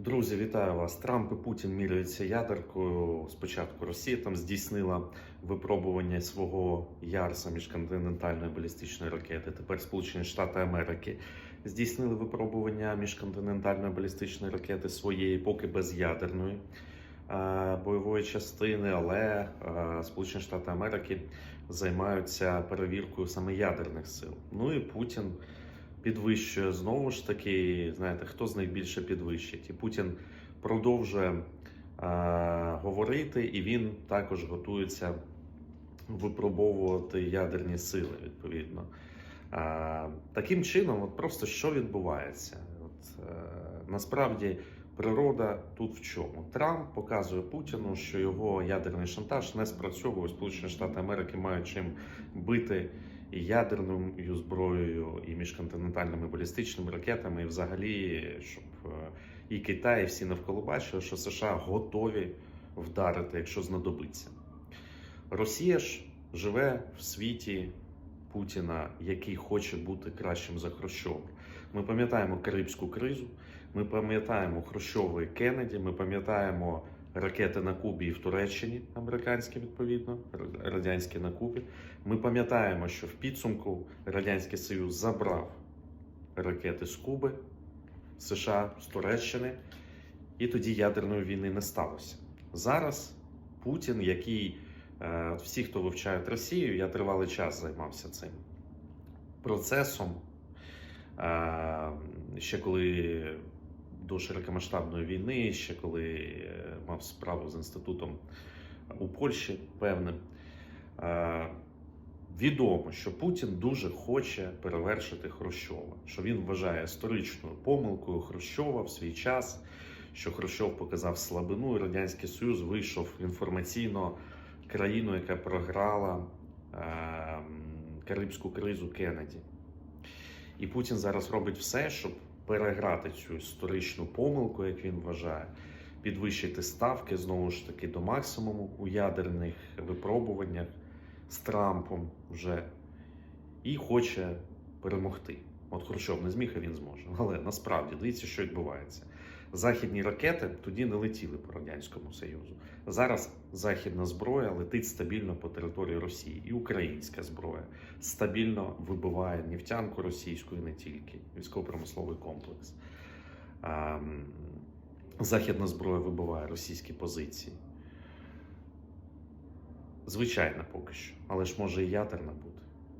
Друзі, вітаю вас. Трамп і Путін міряються ядеркою. Спочатку Росія там здійснила випробування свого Ярса міжконтинентальної балістичної ракети. Тепер Сполучені Штати Америки здійснили випробування міжконтинентальної балістичної ракети своєї, поки безядерної е, бойової частини, але е, Сполучені Штати Америки займаються перевіркою саме ядерних сил. Ну і Путін підвищує знову ж таки, знаєте, хто з них більше підвищить. І Путін продовжує е, говорити, і він також готується випробовувати ядерні сили відповідно. Е, таким чином, от просто що відбувається? От, е, насправді. Природа тут в чому? Трамп показує Путіну, що його ядерний шантаж не спрацьовує. Сполучені Штати Америки мають чим бити і ядерною зброєю, і міжконтинентальними балістичними ракетами, і взагалі, щоб е, і Китай, і всі навколо бачили, що США готові вдарити, якщо знадобиться. Росія ж живе в світі Путіна, який хоче бути кращим за Хрущова. Ми пам'ятаємо Карибську кризу, ми пам'ятаємо Хрущова і Кеннеді, ми пам'ятаємо ракети на Кубі і в Туреччині, американські відповідно, радянські на Кубі. Ми пам'ятаємо, що в підсумку Радянський Союз забрав ракети з Куби, США з Туреччини, і тоді ядерної війни не сталося. Зараз Путін, який е, всі, хто вивчають Росію, я тривалий час займався цим процесом. Е, ще коли до широкомасштабної війни, ще коли е, мав справу з інститутом у Польщі певним. Е, Відомо, що Путін дуже хоче перевершити Хрущова, що він вважає історичною помилкою Хрущова в свій час, що Хрущов показав слабину, і Радянський Союз вийшов інформаційно країну, яка програла е, Карибську кризу Кеннеді. І Путін зараз робить все, щоб переграти цю історичну помилку, як він вважає, підвищити ставки знову ж таки до максимуму у ядерних випробуваннях з Трампом вже і хоче перемогти. От Хрущов не зміг, а він зможе. Але насправді дивіться, що відбувається. Західні ракети тоді не летіли по Радянському Союзу. Зараз західна зброя летить стабільно по території Росії, і українська зброя стабільно вибиває нефтянку російську і не тільки військово-промисловий комплекс. Ем, Західна зброя вибиває російські позиції. Звичайно, поки що, але ж може і ядерна бути.